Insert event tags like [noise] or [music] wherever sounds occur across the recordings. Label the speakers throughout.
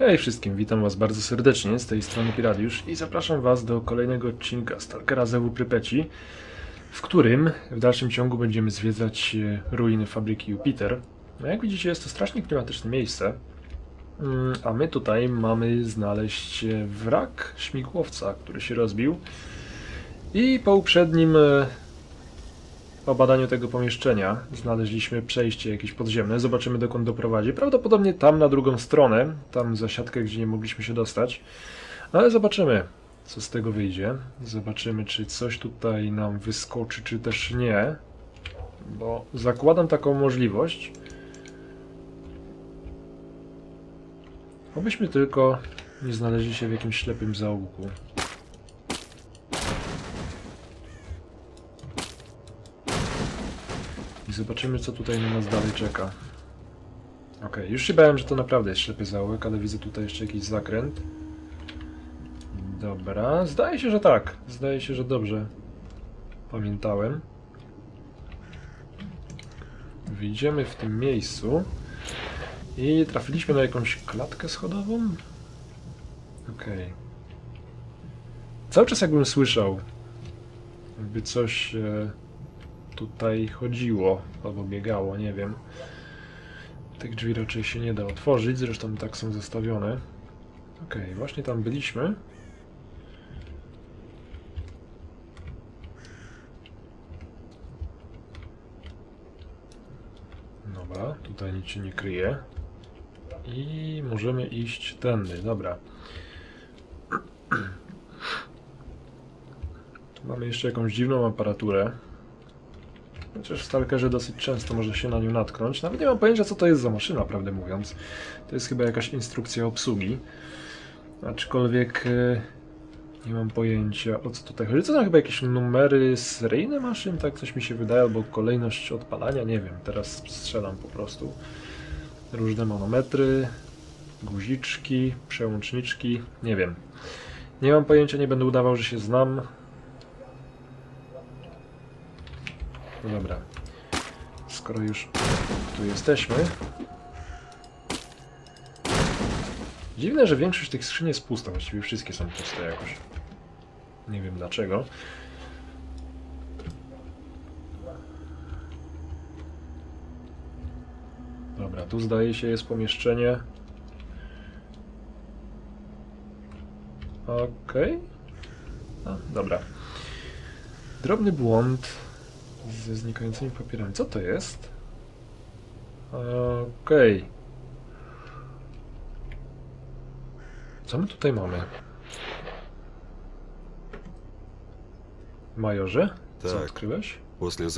Speaker 1: Hej wszystkim, witam was bardzo serdecznie, z tej strony Piradiusz i zapraszam was do kolejnego odcinka Stalkera Zewu Prypeci, w którym w dalszym ciągu będziemy zwiedzać e, ruiny fabryki Jupiter. No jak widzicie jest to strasznie klimatyczne miejsce, Mm, a my tutaj mamy znaleźć e, wrak śmigłowca, który się rozbił i po uprzednim e, po badaniu tego pomieszczenia znaleźliśmy przejście jakieś podziemne. Zobaczymy dokąd doprowadzi. Prawdopodobnie tam na drugą stronę, tam za siatkę, gdzie nie mogliśmy się dostać. Ale zobaczymy, co z tego wyjdzie. Zobaczymy, czy coś tutaj nam wyskoczy, czy też nie. Bo zakładam taką możliwość. Obyśmy tylko nie znaleźli się w jakimś ślepym zaułku. Zobaczymy, co tutaj na nas dalej czeka. Okej, już się bałem, że to naprawdę jest ślepy zaułek, ale widzę tutaj jeszcze jakiś zakręt. Dobra, zdaje się, że tak. Zdaje się, że dobrze pamiętałem. Wyjdziemy w tym miejscu i trafiliśmy na jakąś klatkę schodową. Okej. Cały czas jakbym słyszał, jakby coś e, tutaj chodziło albo biegało, nie wiem. Tych drzwi raczej się nie da otworzyć, zresztą tak są zostawione. Okej, właśnie tam byliśmy. Dobra, tutaj nic się nie kryje. I możemy iść tędy, dobra. [clears throat] Tu mamy jeszcze jakąś dziwną aparaturę. Chociaż w Stalkerze dosyć często może się na nią natknąć. Nawet nie mam pojęcia co to jest za maszyna, prawdę mówiąc. To jest chyba jakaś instrukcja obsługi. Aczkolwiek e, nie mam pojęcia o co tutaj chodzi. To są chyba jakieś numery seryjne maszyn, tak coś mi się wydaje, albo kolejność odpalania, nie wiem. Teraz strzelam po prostu. Różne manometry, guziczki, przełączniczki, nie wiem. Nie mam pojęcia, nie będę udawał, że się znam. No dobra. Skoro już tu jesteśmy. Dziwne, że większość tych skrzyni jest pusta. Właściwie wszystkie są puste jakoś. Nie wiem dlaczego. Dobra, tu zdaje się jest pomieszczenie. Okej. A, Dobra. Drobny błąd ze znikającymi papierami. Co to jest? Okej. Okay. Co my tutaj mamy? Majorze? Co odkryłeś?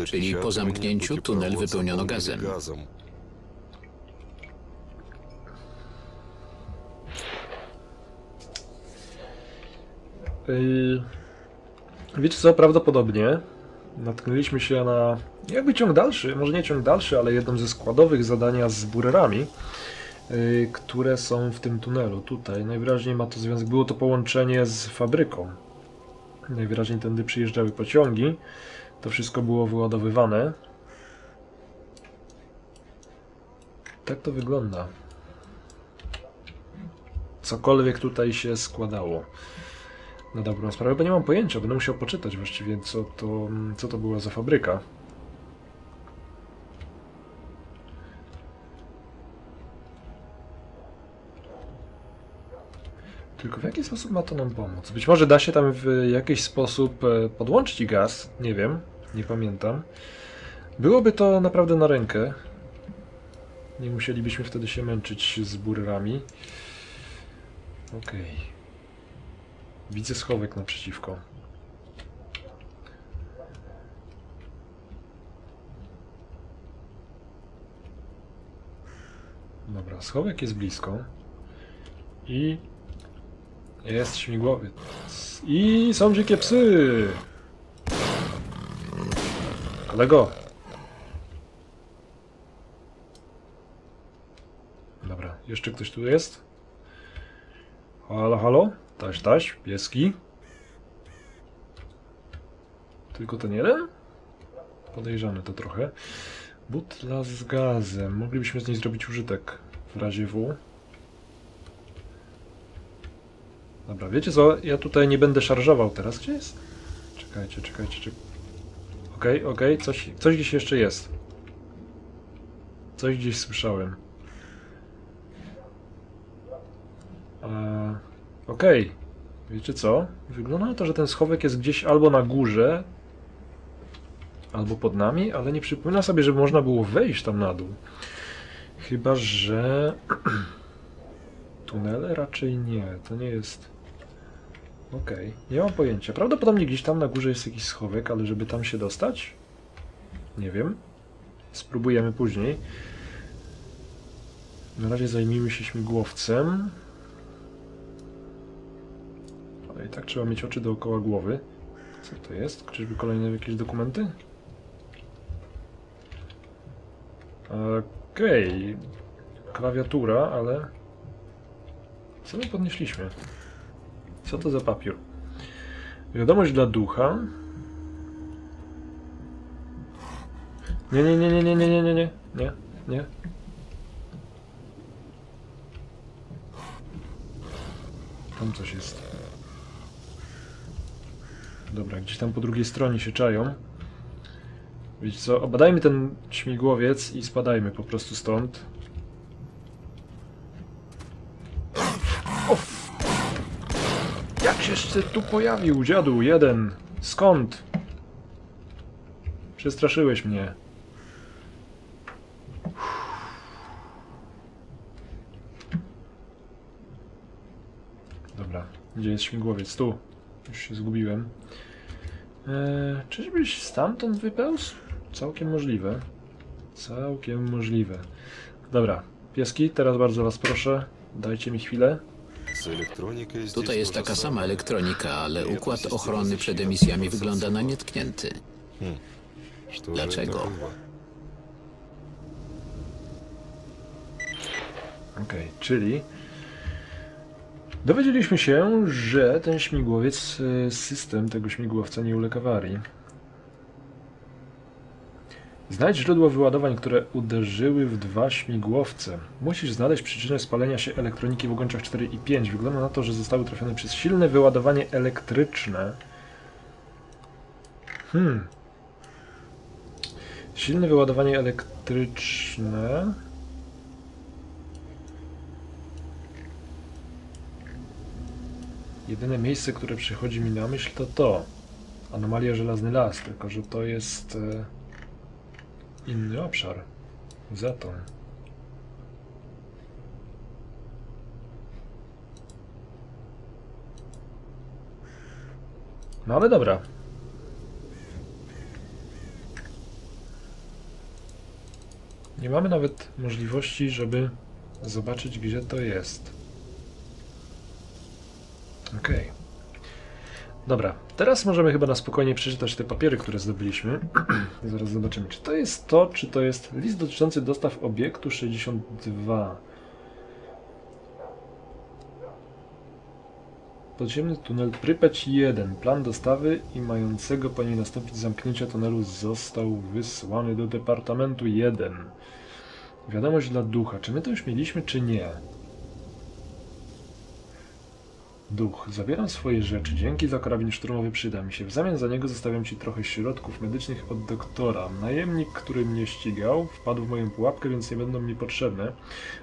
Speaker 2: Czyli po zamknięciu tunel wypełniono gazem.
Speaker 1: Yy, wiecie co, prawdopodobnie natknęliśmy się na jakby ciąg dalszy, może nie ciąg dalszy, ale jedną ze składowych zadania z burerami, yy, które są w tym tunelu. Tutaj najwyraźniej ma to związek, było to połączenie z fabryką. Najwyraźniej tędy przyjeżdżały pociągi. To wszystko było wyładowywane. Tak to wygląda. Cokolwiek tutaj się składało na dobrą sprawę, bo nie mam pojęcia, będę musiał poczytać właściwie, co to, co to była za fabryka. Tylko w jaki sposób ma to nam pomóc? Być może da się tam w jakiś sposób e, podłączyć gaz, nie wiem, nie pamiętam. Byłoby to naprawdę na rękę. Nie musielibyśmy wtedy się męczyć z burrami. Okej. Widzę schowek naprzeciwko. Dobra, schowek jest blisko. I jest śmigłowiec. I są dzikie psy! Kolego! Dobra, jeszcze ktoś tu jest? Halo, halo? Taś, taś, pieski. Tylko ten jeden? Podejrzane to trochę. Butla z gazem. Moglibyśmy z niej zrobić użytek w razie W. Dobra, wiecie co? Ja tutaj nie będę szarżował teraz. Gdzie jest? Czekajcie, czekajcie, czekajcie. Okej, okej, coś, coś gdzieś jeszcze jest. Coś gdzieś słyszałem. Eee, Okej. Wiecie co? Wygląda na to, że ten schowek jest gdzieś albo na górze, albo pod nami, ale nie przypomina sobie, żeby można było wejść tam na dół. Chyba, że... [clears throat] Tunele? Raczej nie. To nie jest... Okej. Nie mam pojęcia. Prawdopodobnie gdzieś tam na górze jest jakiś schowek, ale żeby tam się dostać? Nie wiem. Spróbujemy później. Na razie zajmijmy się śmigłowcem. Ale i tak trzeba mieć oczy dookoła głowy. Co to jest? Czyżby kolejne jakieś dokumenty? Okej. Klawiatura, ale... Co my podnieśliśmy? Co to za papier? Wiadomość dla ducha. Nie, nie, nie, nie, nie, nie, nie, nie, nie, nie, nie. Tam coś jest. Dobra, gdzieś tam po drugiej stronie się czają. Wiecie co, obadajmy ten śmigłowiec i spadajmy po prostu stąd. Of. Jak się jeszcze tu pojawił, dziadu? Jeden. Skąd? Przestraszyłeś mnie. Dobra, gdzie jest śmigłowiec? Tu. Już się zgubiłem. E, czyżbyś stamtąd wypełzł? Całkiem możliwe. Całkiem możliwe. Dobra, pieski, teraz bardzo was proszę, dajcie mi chwilę.
Speaker 2: Tutaj jest taka sama elektronika, ale układ ochrony przed emisjami wygląda na nietknięty. Dlaczego?
Speaker 1: Okej, czyli dowiedzieliśmy się, że ten śmigłowiec, y, system tego śmigłowca nie uległ awarii. Znajdź źródło wyładowań, które uderzyły w dwa śmigłowce. Musisz znaleźć przyczynę spalenia się elektroniki w ogłęczach 4 i 5. Wygląda na to, że zostały trafione przez silne wyładowanie elektryczne. Hmm. Silne wyładowanie elektryczne. Jedyne miejsce, które przychodzi mi na myśl to to. Anomalia Żelazny Las, tylko że to jest e, inny obszar. Zaton. No ale dobra. Nie mamy nawet możliwości, żeby zobaczyć, gdzie to jest. Okej. Dobra, teraz możemy chyba na spokojnie przeczytać te papiery, które zdobyliśmy. [clears throat] Zaraz zobaczymy, czy to jest to, czy to jest list dotyczący dostaw obiektu 62. Podziemny tunel Prypeć 1. Plan dostawy i mającego po niej nastąpić zamknięcia tunelu został wysłany do Departamentu 1. Wiadomość dla ducha. Czy my to już mieliśmy, czy nie? Duch, zabieram swoje rzeczy. Dzięki za karabin szturmowy przyda mi się. W zamian za niego zostawiam ci trochę środków medycznych od doktora. Najemnik, który mnie ścigał, wpadł w moją pułapkę, więc nie będą mi potrzebne.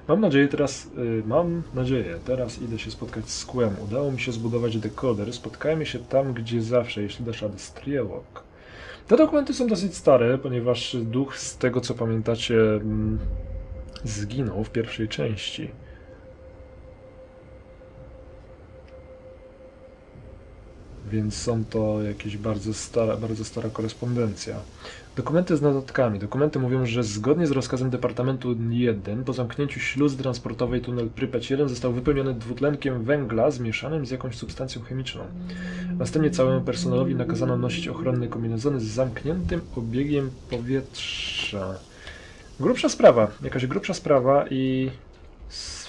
Speaker 1: Mam nadzieję teraz, y, mam nadzieję, teraz idę się spotkać z Kłem. Udało mi się zbudować dekoder. Spotkajmy się tam, gdzie zawsze, jeśli dasz radę. Te dokumenty są dosyć stare, ponieważ duch, z tego co pamiętacie, mm, zginął w pierwszej części. Więc są to jakieś bardzo stara, bardzo stara korespondencja. Dokumenty z notatkami. Dokumenty mówią, że zgodnie z rozkazem Departamentu 1 po zamknięciu śluzy transportowej tunel Prypeć 1 został wypełniony dwutlenkiem węgla zmieszanym z jakąś substancją chemiczną. Następnie całemu personelowi nakazano nosić ochronne kombinezony z zamkniętym obiegiem powietrza. Grubsza sprawa, jakaś grubsza sprawa i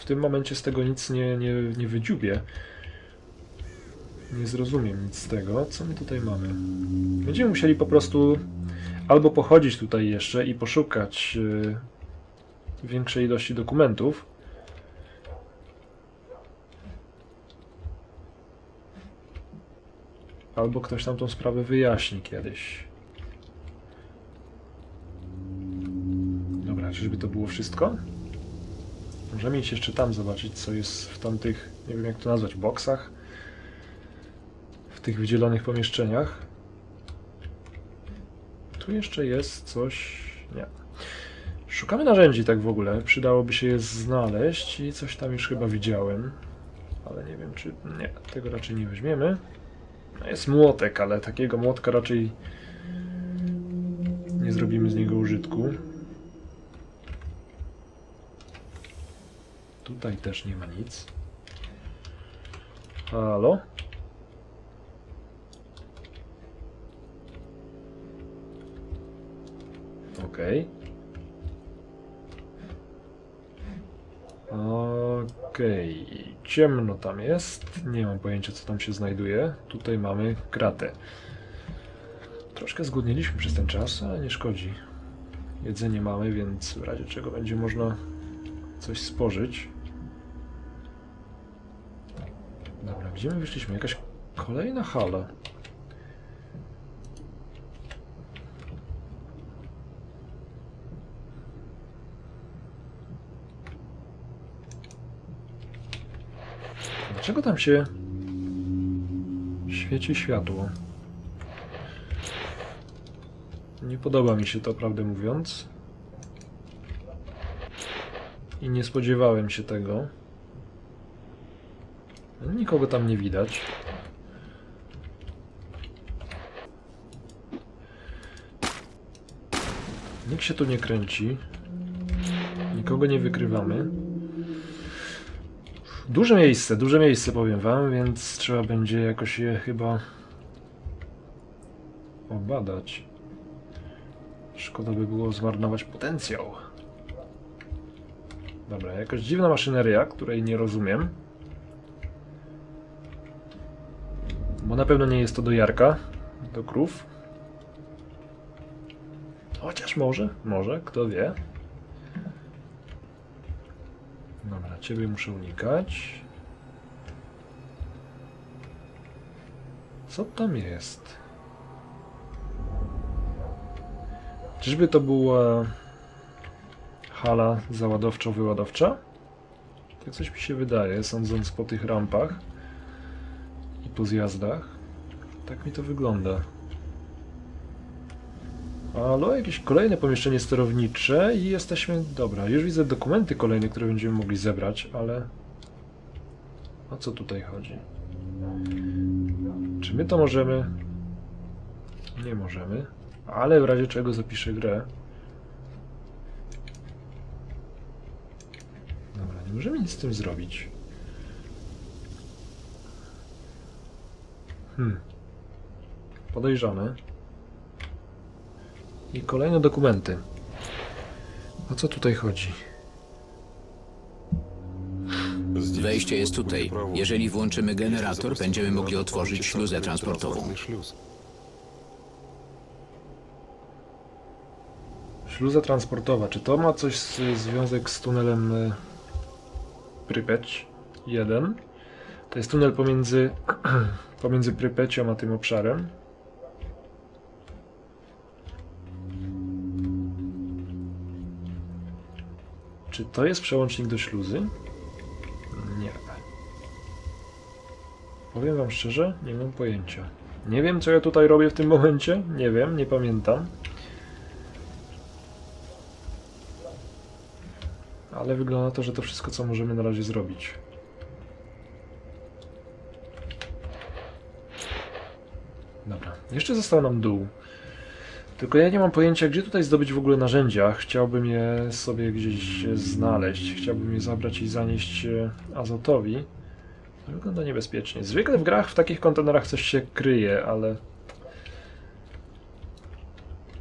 Speaker 1: w tym momencie z tego nic nie, nie, nie wydziubię. Nie zrozumiem nic z tego. Co my tutaj mamy? Będziemy musieli po prostu albo pochodzić tutaj jeszcze i poszukać yy, większej ilości dokumentów. albo ktoś tam tą sprawę wyjaśni kiedyś. Dobra, czyżby to było wszystko? Możemy iść jeszcze tam zobaczyć, co jest w tamtych, nie wiem jak to nazwać, boksach? W tych wydzielonych pomieszczeniach. Tu jeszcze jest coś... nie. Szukamy narzędzi tak w ogóle. Przydałoby się je znaleźć i coś tam już chyba widziałem. Ale nie wiem czy... nie, tego raczej nie weźmiemy. No jest młotek, ale takiego młotka raczej nie zrobimy z niego użytku. Tutaj też nie ma nic. Halo? Okej. Okej, ciemno tam jest. Nie mam pojęcia, co tam się znajduje. Tutaj mamy kratę. Troszkę zgłodniliśmy przez ten czas, ale nie szkodzi. Jedzenie mamy, więc w razie czego będzie można coś spożyć. Dobra, gdzie my wyszliśmy? Jakaś kolejna hala. Dlaczego tam się świeci światło? Nie podoba mi się to, prawdę mówiąc. I nie spodziewałem się tego. Nikogo tam nie widać. Nikt się tu nie kręci. Nikogo nie wykrywamy. Duże miejsce, duże miejsce powiem wam, więc trzeba będzie jakoś je chyba obadać. Szkoda by było zmarnować potencjał. Dobra, jakaś dziwna maszyneria, której nie rozumiem. Bo na pewno nie jest to do Jarka, do krów. Chociaż może, może, kto wie. Dobra, ciebie muszę unikać. Co tam jest? Czyżby to była hala załadowczo-wyładowcza? Tak coś mi się wydaje, sądząc po tych rampach i po zjazdach. Tak mi to wygląda. Halo, jakieś kolejne pomieszczenie sterownicze i jesteśmy... Dobra, już widzę dokumenty kolejne, które będziemy mogli zebrać, ale... O co tutaj chodzi? Czy my to możemy? Nie możemy. Ale w razie czego zapiszę grę. Dobra, nie możemy nic z tym zrobić. Hmm. Podejrzane. I kolejne dokumenty. O co tutaj chodzi?
Speaker 2: Wejście jest tutaj. Jeżeli włączymy generator, będziemy mogli otworzyć śluzę transportową.
Speaker 1: Śluza transportowa. Czy to ma coś z, związek z tunelem y, Prypeć 1? To jest tunel pomiędzy, [clears throat] pomiędzy Prypecią a tym obszarem. Czy to jest przełącznik do śluzy? Nie. Powiem wam szczerze, nie mam pojęcia. Nie wiem, co ja tutaj robię w tym momencie. Nie wiem, nie pamiętam. Ale wygląda na to, że to wszystko, co możemy na razie zrobić. Dobra, jeszcze został nam dół. Tylko ja nie mam pojęcia, gdzie tutaj zdobyć w ogóle narzędzia. Chciałbym je sobie gdzieś znaleźć. Chciałbym je zabrać i zanieść e, Azotowi. To wygląda niebezpiecznie. Zwykle w grach w takich kontenerach coś się kryje, ale...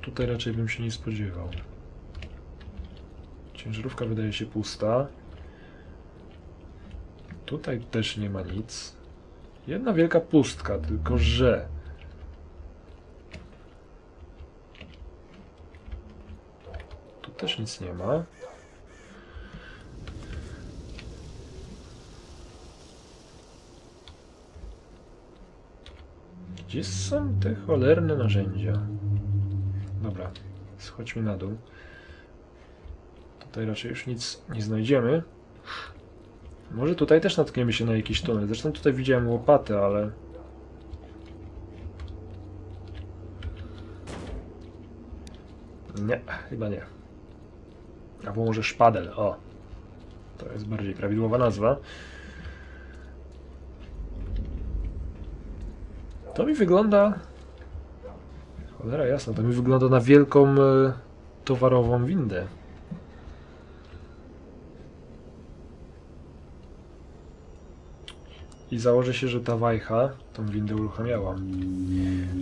Speaker 1: Tutaj raczej bym się nie spodziewał. Ciężarówka wydaje się pusta. Tutaj też nie ma nic. Jedna wielka pustka, tylko że. Też nic nie ma. Gdzie są te cholerne narzędzia? Dobra, schodźmy na dół. Tutaj raczej już nic nie znajdziemy. Może tutaj też natkniemy się na jakiś tunel. Zresztą tutaj widziałem łopatę, ale... Nie, chyba nie. Albo może szpadel, o. To jest bardziej prawidłowa nazwa. To mi wygląda... Cholera jasna, to mi wygląda na wielką e, towarową windę. I założę się, że ta wajcha tą windę uruchamiała.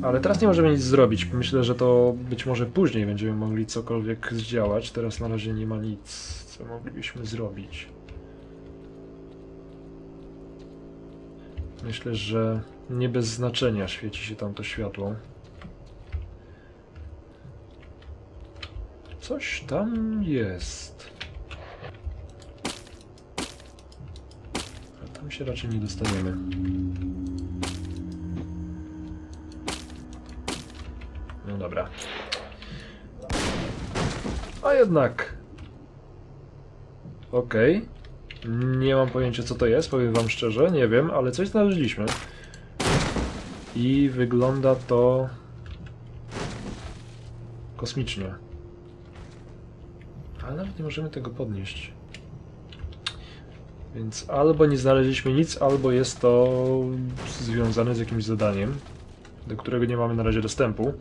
Speaker 1: Ale teraz nie możemy nic zrobić. Myślę, że to być może później będziemy mogli cokolwiek zdziałać. Teraz na razie nie ma nic, co moglibyśmy zrobić. Myślę, że nie bez znaczenia świeci się tam to światło. Coś tam jest. A tam się raczej nie dostaniemy. Dobra. A jednak. Okej. Nie mam pojęcia co to jest, powiem wam szczerze, nie wiem, ale coś znaleźliśmy. I wygląda to kosmicznie. Ale nawet nie możemy tego podnieść. Więc albo nie znaleźliśmy nic, albo jest to związane z jakimś zadaniem, do którego nie mamy na razie dostępu.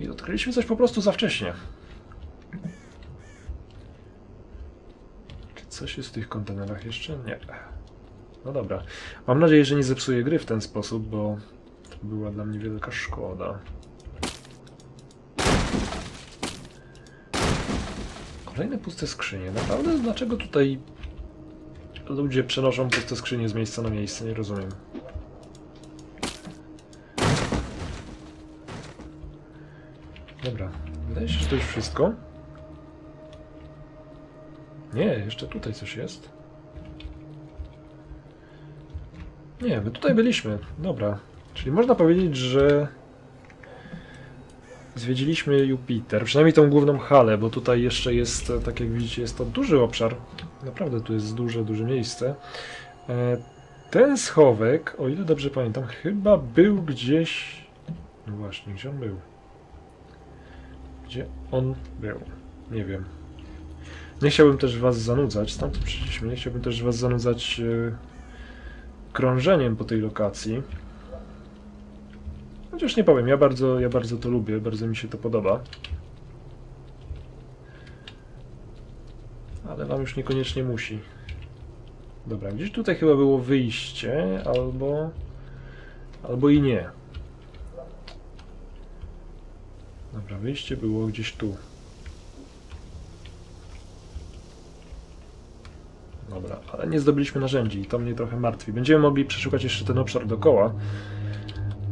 Speaker 1: I odkryliśmy coś po prostu za wcześnie. Czy coś jest w tych kontenerach jeszcze? Nie. No dobra. Mam nadzieję, że nie zepsuję gry w ten sposób, bo to była dla mnie wielka szkoda. Kolejne puste skrzynie. Naprawdę? Dlaczego tutaj ludzie przenoszą puste skrzynie z miejsca na miejsce? Nie rozumiem. Dobra. Wydaje się, że to już wszystko. Nie, jeszcze tutaj coś jest. Nie, my tutaj byliśmy. Dobra. Czyli można powiedzieć, że zwiedziliśmy Jupiter. Przynajmniej tą główną halę, bo tutaj jeszcze jest, tak jak widzicie, jest to duży obszar. Naprawdę tu jest duże, duże miejsce. E, Ten schowek, o ile dobrze pamiętam, chyba był gdzieś... No właśnie, gdzie on był? Gdzie on był? Nie wiem. Nie chciałbym też was zanudzać, stamtąd przyszliśmy, nie chciałbym też was zanudzać e, krążeniem po tej lokacji. Chociaż nie powiem, ja bardzo, ja bardzo to lubię, bardzo mi się to podoba. Ale wam już niekoniecznie musi. Dobra, gdzieś tutaj chyba było wyjście, albo... Albo i nie. Dobra, wyjście było gdzieś tu. Dobra, ale nie zdobyliśmy narzędzi i to mnie trochę martwi. Będziemy mogli przeszukać jeszcze ten obszar dookoła.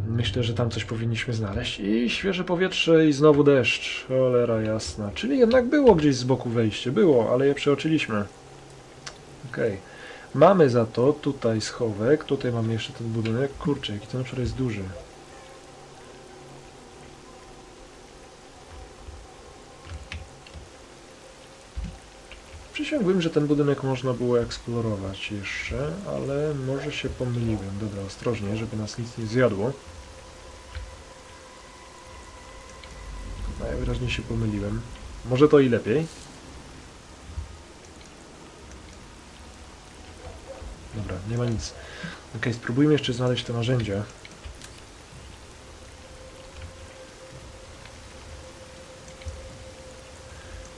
Speaker 1: Myślę, że tam coś powinniśmy znaleźć. I świeże powietrze i znowu deszcz. Cholera jasna. Czyli jednak było gdzieś z boku wejście. Było, ale je przeoczyliśmy. Okej. Mamy za to tutaj schowek. Tutaj mamy jeszcze ten budynek. Kurczę, jaki ten obszar jest duży. Przysiągłem, że ten budynek można było eksplorować jeszcze, ale może się pomyliłem. Dobra, ostrożnie, żeby nas nic nie zjadło. Najwyraźniej się pomyliłem. Może to i lepiej. Dobra, nie ma nic. Ok, spróbujmy jeszcze znaleźć te narzędzia.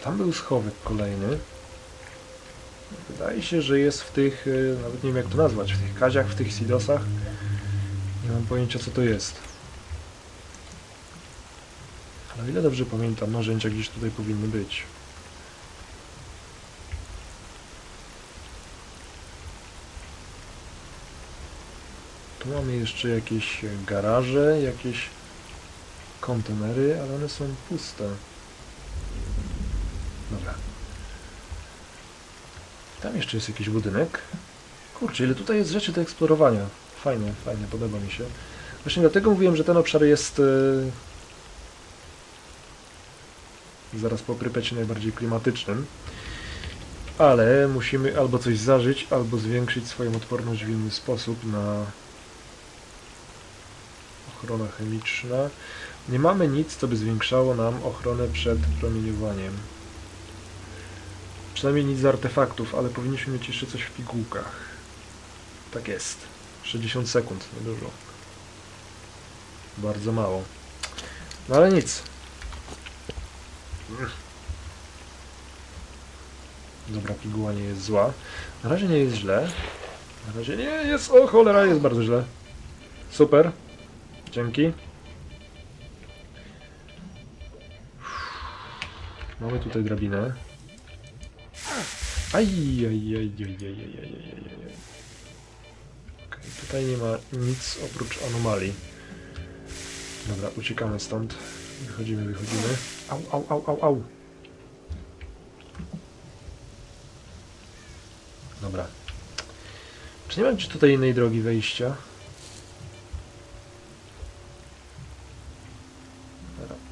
Speaker 1: Tam był schowek kolejny. Wydaje się, że jest w tych, y, nawet nie wiem jak to nazwać, w tych kaziach, w tych silosach. Nie mam pojęcia co to jest. Ale o ile dobrze pamiętam, narzędzia gdzieś tutaj powinny być. Tu mamy jeszcze jakieś garaże, jakieś kontenery, ale one są puste. Dobra. Tam jeszcze jest jakiś budynek. Kurczę, ile tutaj jest rzeczy do eksplorowania. Fajnie, fajnie, podoba mi się. Właśnie dlatego mówiłem, że ten obszar jest e, zaraz po Prypeci najbardziej klimatycznym. Ale musimy albo coś zażyć, albo zwiększyć swoją odporność w inny sposób na ochrona chemiczna. Nie mamy nic, co by zwiększało nam ochronę przed promieniowaniem. Przynajmniej nic z artefaktów, ale powinniśmy mieć jeszcze coś w pigułkach. Tak jest. 60 sekund, niedużo. Bardzo mało. No ale nic. Dobra, piguła nie jest zła. Na razie nie jest źle. Na razie nie jest... O cholera, jest bardzo źle. Super. Dzięki. Mamy tutaj drabinę. Aj. Okej, tutaj nie ma nic oprócz. Dobra, uciekamy stąd. Wychodzimy, wychodzimy. Au, au, au, au, au. Dobra. Czy nie innej drogi wejścia?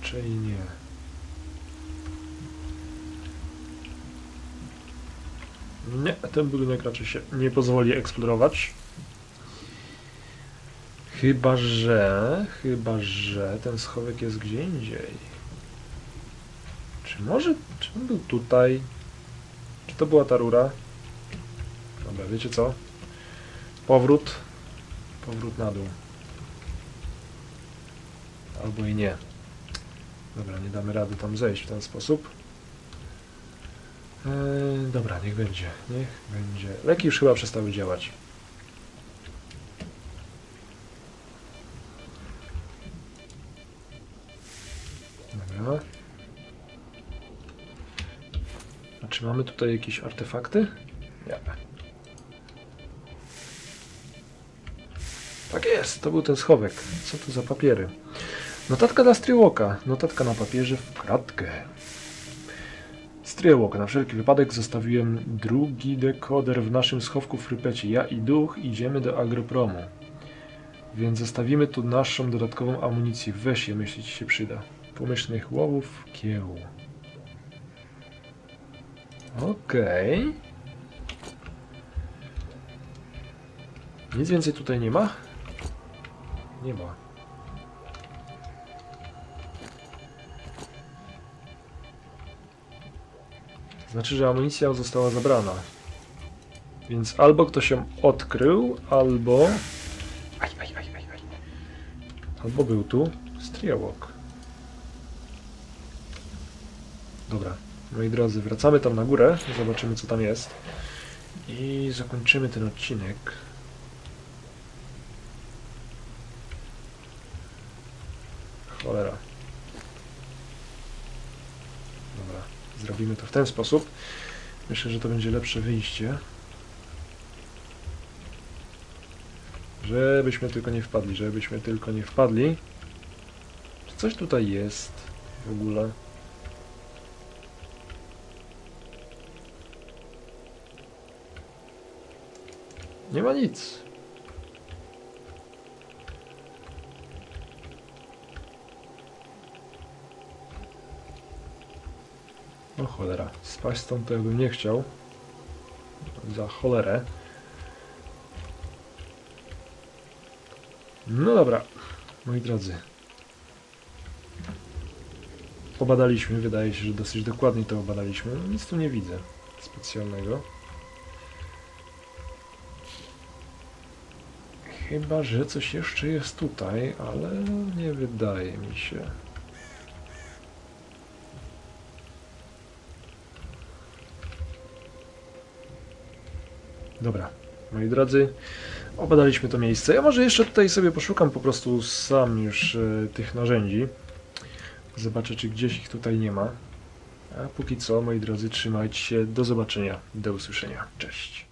Speaker 1: Raczej nie. Nie, ten budynek raczej się nie pozwoli eksplorować. Chyba, że... Chyba, że ten schowek jest gdzie indziej. Czy może... Czy on był tutaj? Czy to była ta rura? Dobra, wiecie co? Powrót. Powrót na dół. Albo i nie. Dobra, nie damy rady tam zejść w ten sposób. Eee, dobra, niech będzie. Niech będzie. Leki już chyba przestały działać. Dobra. A czy mamy tutaj jakieś artefakty? Nie. Tak jest, to był ten schowek. Co to za papiery? Notatka dla Strywalka. Notatka na papierze w kratkę. Strywalk. Na wszelki wypadek zostawiłem drugi dekoder w naszym schowku w Frypecie. Ja i duch idziemy do Agropromu. Więc zostawimy tu naszą dodatkową amunicję. Weź je, myśli ci się przyda. Pomyślnych łowów kieł. Okej. Nic więcej tutaj nie ma? Nie ma. Znaczy, że amunicja została zabrana. Więc albo ktoś ją odkrył, albo... Aj, aj, aj, aj, aj. Albo był tu Striałok. Dobra, moi drodzy, wracamy tam na górę, zobaczymy co tam jest. I zakończymy ten odcinek. Cholera. Dobra, zrobimy to w ten sposób. Myślę, że to będzie lepsze wyjście. Żebyśmy tylko nie wpadli, żebyśmy tylko nie wpadli. Czy coś tutaj jest w ogóle? Nie ma nic. O cholera, spaść stąd to ja bym nie chciał. Za cholerę. No dobra, moi drodzy. Pobadaliśmy, wydaje się, że dosyć dokładnie to obadaliśmy. No, Nic tu nie widzę specjalnego. Chyba, że coś jeszcze jest tutaj, ale nie wydaje mi się. Dobra, moi drodzy, obadaliśmy to miejsce. Ja może jeszcze tutaj sobie poszukam po prostu sam już e, tych narzędzi. Zobaczę, czy gdzieś ich tutaj nie ma. A póki co, moi drodzy, trzymajcie się. Do zobaczenia. Do usłyszenia. Cześć.